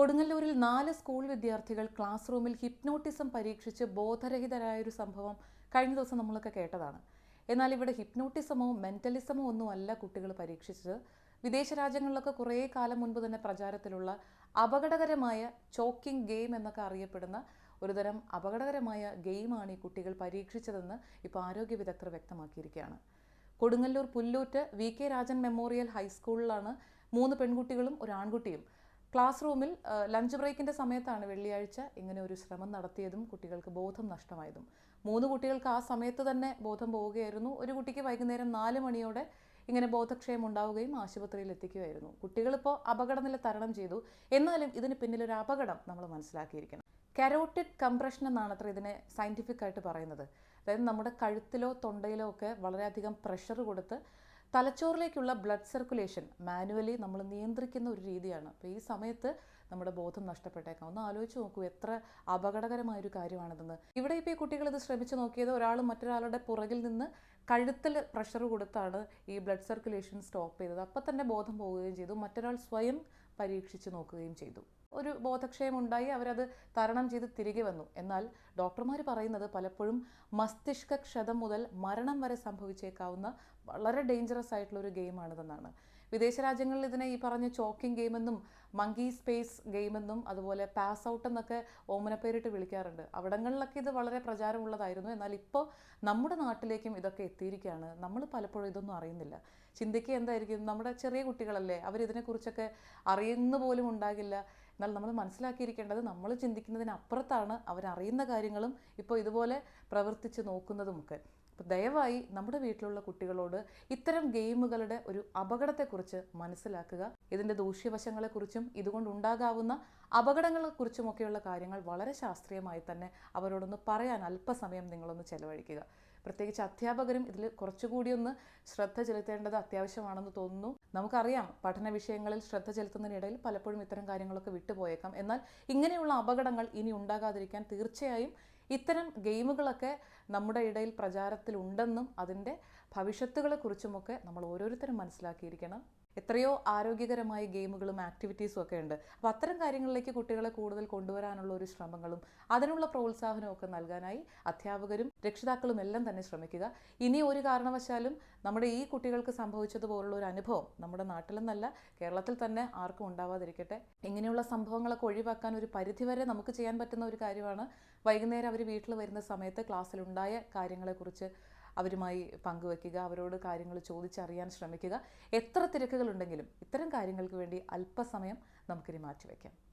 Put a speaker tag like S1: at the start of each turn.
S1: കൊടുങ്ങല്ലൂരിൽ നാല് സ്കൂൾ വിദ്യാർത്ഥികൾ ക്ലാസ് റൂമിൽ ഹിപ്നോട്ടിസം പരീക്ഷിച്ച് ബോധരഹിതരായൊരു സംഭവം കഴിഞ്ഞ ദിവസം നമ്മളൊക്കെ കേട്ടതാണ്. എന്നാൽ ഇവിടെ ഹിപ്നോട്ടിസമോ മെന്റലിസമോ ഒന്നുമല്ല കുട്ടികൾ പരീക്ഷിച്ചത്. വിദേശ രാജ്യങ്ങളിലൊക്കെ കുറേ കാലം മുൻപ് തന്നെ പ്രചാരത്തിലുള്ള അപകടകരമായ ചോക്കിംഗ് ഗെയിം എന്നൊക്കെ അറിയപ്പെടുന്ന ഒരുതരം അപകടകരമായ ഗെയിമാണ് ഈ കുട്ടികൾ പരീക്ഷിച്ചതെന്ന് ഇപ്പോൾ ആരോഗ്യ വിദഗ്ധർ വ്യക്തമാക്കിയിരിക്കുകയാണ്. Kodungallur Pullut V K Rajan memorial ഹൈസ്കൂളിലാണ് മൂന്ന് പെൺകുട്ടികളും ഒരു ആൺകുട്ടിയും. ക്ലാസ് റൂമിൽ ലഞ്ച് ബ്രേക്കിന്റെ സമയത്താണ് വെള്ളിയാഴ്ച ഇങ്ങനെ ഒരു ശ്രമം നടത്തിയതും കുട്ടികൾക്ക് ബോധം നഷ്ടമായതും. മൂന്ന് കുട്ടികൾക്ക് ആ സമയത്ത് തന്നെ ബോധം പോവുകയായിരുന്നു. ഒരു കുട്ടിക്ക് വൈകുന്നേരം നാല് മണിയോടെ ഇങ്ങനെ ബോധക്ഷയം ഉണ്ടാവുകയും ആശുപത്രിയിൽ എത്തിക്കുകയായിരുന്നു. കുട്ടികളിപ്പോൾ അപകടനില തരണം ചെയ്തു. എന്നാലും ഇതിന് പിന്നിലൊരു അപകടം നമ്മൾ മനസ്സിലാക്കിയിരിക്കണം. കരോട്ടിഡ് കംപ്രഷൻ എന്നാണ് അത്ര ഇതിനെ സയന്റിഫിക് ആയിട്ട് പറയുന്നത്. അതായത് നമ്മുടെ കഴുത്തിലോ തൊണ്ടയിലോ ഒക്കെ വളരെയധികം പ്രഷർ കൊടുത്ത് തലച്ചോറിലേക്കുള്ള ബ്ലഡ് സർക്കുലേഷൻ മാനുവലി നമ്മൾ നിയന്ത്രിക്കുന്ന ഒരു രീതിയാണ്. അപ്പോൾ ഈ സമയത്ത് നമ്മുടെ ബോധം നഷ്ടപ്പെട്ടേക്കാം. ഒന്ന് ആലോചിച്ച് നോക്കൂ എത്ര അപകടകരമായ ഒരു കാര്യമാണിതെന്ന്. ഇവിടെ ഇപ്പോൾ ഈ കുട്ടികൾ ഇത് ശ്രമിച്ചു നോക്കിയത് ഒരാൾ മറ്റൊരാളുടെ പുറകിൽ നിന്ന് കഴുത്തിൽ പ്രഷർ കൊടുത്താണ് ഈ ബ്ലഡ് സർക്കുലേഷൻ സ്റ്റോപ്പ് ചെയ്തത്. അപ്പം തന്നെ ബോധം പോവുകയും ചെയ്തു. മറ്റൊരാൾ സ്വയം പരീക്ഷിച്ച് നോക്കുകയും ചെയ്തു. ഒരു ബോധക്ഷയം ഉണ്ടായി അവരത് തരണം ചെയ്ത് തിരികെ വന്നു. എന്നാൽ ഡോക്ടർമാർ പറയുന്നത് പലപ്പോഴും മസ്തിഷ്ക ക്ഷതം മുതൽ മരണം വരെ സംഭവിച്ചേക്കാവുന്ന വളരെ ഡേഞ്ചറസ് ആയിട്ടുള്ള ഒരു ഗെയിമാണിതെന്നാണ് വിദേശ രാജ്യങ്ങളിൽ ഇതിനെ ഈ പറഞ്ഞ ചോക്കിംഗ് ഗെയിമെന്നും മങ്കി സ്പേസ് ഗെയിമെന്നും അതുപോലെ പാസ് ഔട്ട് എന്നൊക്കെ ഓമനപ്പേരിട്ട് വിളിക്കാറുണ്ട്. അവിടങ്ങളിലൊക്കെ ഇത് വളരെ പ്രചാരമുള്ളതായിരുന്നു. എന്നാൽ ഇപ്പോൾ നമ്മുടെ നാട്ടിലേക്കും ഇതൊക്കെ എത്തിയിരിക്കുകയാണ്. നമ്മൾ പലപ്പോഴും ഇതൊന്നും അറിയുന്നില്ല. ചിന്തിക്കുക എന്തായിരിക്കും? നമ്മുടെ ചെറിയ കുട്ടികളല്ലേ? അവരിതിനെക്കുറിച്ചൊക്കെ അറിയുന്ന പോലും ഉണ്ടാകില്ല. എന്നാൽ നമ്മൾ മനസ്സിലാക്കിയിരിക്കേണ്ടത് നമ്മൾ ചിന്തിക്കുന്നതിനപ്പുറത്താണ് അവരറിയുന്ന കാര്യങ്ങളും ഇപ്പോൾ ഇതുപോലെ പ്രവർത്തിച്ച് നോക്കുന്നതുമൊക്കെ. അപ്പോൾ ദയവായി നമ്മുടെ വീട്ടിലുള്ള കുട്ടികളോട് ഇത്തരം ഗെയിമുകളുടെ ഒരു അപകടത്തെക്കുറിച്ച് മനസ്സിലാക്കുക. ഇതിന്റെ ദൂഷ്യവശങ്ങളെക്കുറിച്ചും ഇതുകൊണ്ടുണ്ടാകാവുന്ന അപകടങ്ങളെക്കുറിച്ചുമൊക്കെയുള്ള കാര്യങ്ങൾ വളരെ ശാസ്ത്രീയമായി തന്നെ അവരോടൊന്ന് പറയാൻ അല്പസമയം നിങ്ങളൊന്ന് ചെലവഴിക്കുക. പ്രത്യേകിച്ച് അധ്യാപകരും ഇതിൽ കുറച്ചുകൂടി ഒന്ന് ശ്രദ്ധ ചെലുത്തേണ്ടത് അത്യാവശ്യമാണെന്ന് തോന്നുന്നു. നമുക്കറിയാം പഠന വിഷയങ്ങളിൽ ശ്രദ്ധ ചെലുത്തുന്നതിനിടയിൽ പലപ്പോഴും ഇത്തരം കാര്യങ്ങളൊക്കെ വിട്ടുപോയേക്കാം. എന്നാൽ ഇങ്ങനെയുള്ള അപകടങ്ങൾ ഇനി ഉണ്ടാകാതിരിക്കാൻ തീർച്ചയായും ഇത്തരം ഗെയിമുകളൊക്കെ നമ്മുടെ ഇടയിൽ പ്രചാരത്തിലുണ്ടെന്നും അതിന്റെ ഭവിഷ്യത്തുകളെക്കുറിച്ചുമൊക്കെ നമ്മൾ ഓരോരുത്തരും മനസ്സിലാക്കിയിരിക്കണം. എത്രയോ ആരോഗ്യകരമായ ഗെയിമുകളും ആക്ടിവിറ്റീസും ഒക്കെ ഉണ്ട്. അപ്പോൾ അത്തരം കാര്യങ്ങളിലേക്ക് കുട്ടികളെ കൂടുതൽ കൊണ്ടുവരാനുള്ള ഒരു ശ്രമങ്ങളും അതിനുള്ള പ്രോത്സാഹനവും ഒക്കെ നൽകാനായി അധ്യാപകരും രക്ഷിതാക്കളും എല്ലാം തന്നെ ശ്രമിക്കുക. ഇനി ഒരു കാരണവശാലും നമ്മുടെ ഈ കുട്ടികൾക്ക് സംഭവിച്ചതുപോലുള്ള ഒരു അനുഭവം നമ്മുടെ നാട്ടിലെന്നല്ല കേരളത്തിൽ തന്നെ ആർക്കും ഉണ്ടാവാതിരിക്കട്ടെ. ഇങ്ങനെയുള്ള സംഭവങ്ങളൊക്കെ ഒഴിവാക്കാൻ ഒരു പരിധിവരെ നമുക്ക് ചെയ്യാൻ പറ്റുന്ന ഒരു കാര്യമാണ് വൈകുന്നേരം അവർ വീട്ടിൽ വരുന്ന സമയത്ത് ക്ലാസ്സിലുണ്ടായ കാര്യങ്ങളെക്കുറിച്ച് അവരുമായി പങ്കുവെക്കുക അവരോട് കാര്യങ്ങൾ ചോദിച്ചറിയാൻ ശ്രമിക്കുക. എത്ര തിരക്കുകളുണ്ടെങ്കിലും ഇത്തരം കാര്യങ്ങൾക്ക് വേണ്ടി അല്പസമയം നമുക്കിനി മാറ്റിവെക്കാം.